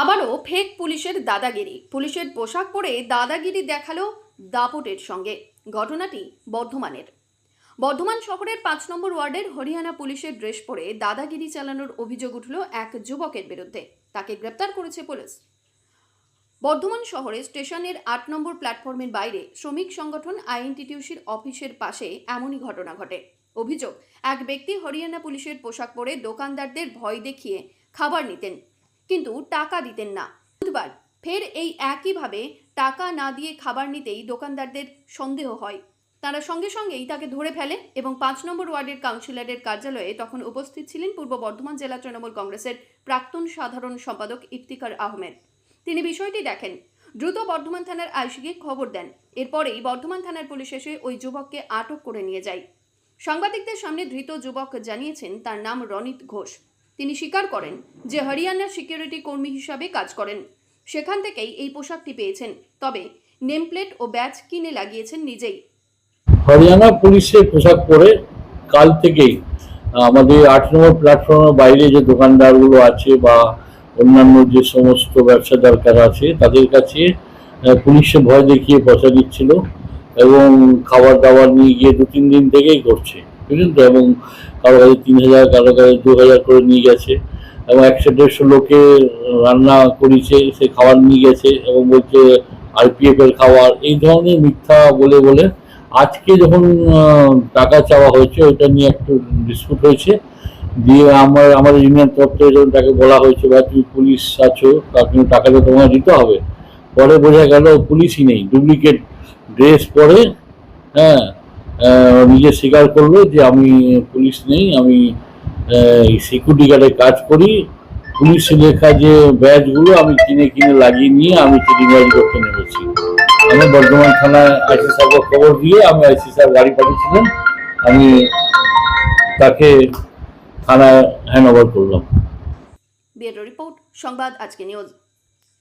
আবারও ফেক পুলিশের দাদাগিরি। পুলিশের পোশাক পরে দাদাগিরি দেখাল দাপটের সঙ্গে। ঘটনাটি বর্ধমানের। বর্ধমান শহরের পাঁচ নম্বর ওয়ার্ডের হরিয়ানা পুলিশের ড্রেস পরে দাদাগিরি চালানোর অভিযোগ উঠল এক যুবকের বিরুদ্ধে। তাকে গ্রেপ্তার করেছে পুলিশ। বর্ধমান শহরে স্টেশনের আট নম্বর প্ল্যাটফর্মের বাইরে শ্রমিক সংগঠন আইএনটিটিউসির অফিসের পাশে এমনই ঘটনা ঘটে। অভিযোগ, এক ব্যক্তি হরিয়ানা পুলিশের পোশাক পরে দোকানদারদের ভয় দেখিয়ে খাবার নিতেন। কিন্তু টাকা দিতেন না। বুধবার ফের এই একইভাবে টাকা না দিয়ে খাবার নিতেই দোকানদারদের সন্দেহ হয়। তারা সঙ্গে সঙ্গেই তাকে ধরে ফেলে এবং পাঁচ নম্বর ওয়ার্ডের কাউন্সিলরের কার্যালয়ে তখন উপস্থিত ছিলেন পূর্ব বর্ধমান জেলা তৃণমূল কংগ্রেসের প্রাক্তন সাধারণ সম্পাদক ইফতিকার আহমেদ। তিনি বিষয়টি দেখেন, দ্রুত বর্ধমান থানার আইসিকে খবর দেন। এরপরেই বর্ধমান থানার পুলিশ এসে ওই যুবককে আটক করে নিয়ে যায়। সাংবাদিকদের সামনে ধৃত যুবক জানিয়েছেন, তার নাম রনিত ঘোষ। তিনি স্বীকার করেন যে হরিয়ানার সিকিউরিটি কর্মী হিসাবে কাজ করেন। সেখান থেকেই এই পোশাকটি পেয়েছেন। তবে নেমপ্লেট ও ব্যাচ কিনে লাগিয়েছেন নিজেই। হরিয়ানা পুলিশের পোশাক পরে কাল থেকেই আমাদের আট নম্বর প্ল্যাটফর্মের বাইরে যে দোকানদারগুলো আছে বা অন্যান্য যে সমস্ত ব্যবসাদার কারা আছে, তাদের কাছে পুলিশে ভয় দেখিয়ে পয়সা দিচ্ছিল এবং খাবার দাবার নিয়ে গিয়ে দু তিন দিন থেকেই করছে। বুঝলেন এবং কারও কাছে তিন হাজার, কারও কাছে দু হাজার করে নিয়ে গেছে। এবং একশো দেড়শো লোকে রান্না করেছে, সে খাবার নিয়ে গেছে এবং বলছে আরপিএফ এর খাবার। এই ধরনের মিথ্যা বলে বলে আজকে যখন টাকা চাওয়া হয়েছে, ওইটা নিয়ে একটু ডিসপুট হয়েছে। দিয়ে আমার, আমাদের ইউনিয়ন তরফ যখন তাকে বলা হয়েছে বা তুমি পুলিশ আছো, তা তুমি টাকাটা তোমার দিতে হবে। পরে বোঝা গেল পুলিশই নেই। ডুপ্লিকেট ড্রেস পরে হ্যাঁ নিজে স্বীকার করল যে আমি পুলিশ নেই, আমি সিকিউরিটি গার্ডে কাজ করি। পুলিশ লেখা যে ব্যাচগুলো আমি কিনে কিনে লাগিয়ে নিয়ে আমি চিটিংবাজি করতে নেমেছি। আমি বর্ধমান থানায় আইসি সাহেবকে খবর দিয়ে আমি আইসি সাহেব গাড়ি পাঠিয়েছিলাম। আমি তাকে থানায় হ্যান্ড করলাম। ব্যুরো রিপোর্ট, সংবাদ, আজকে নিউজ।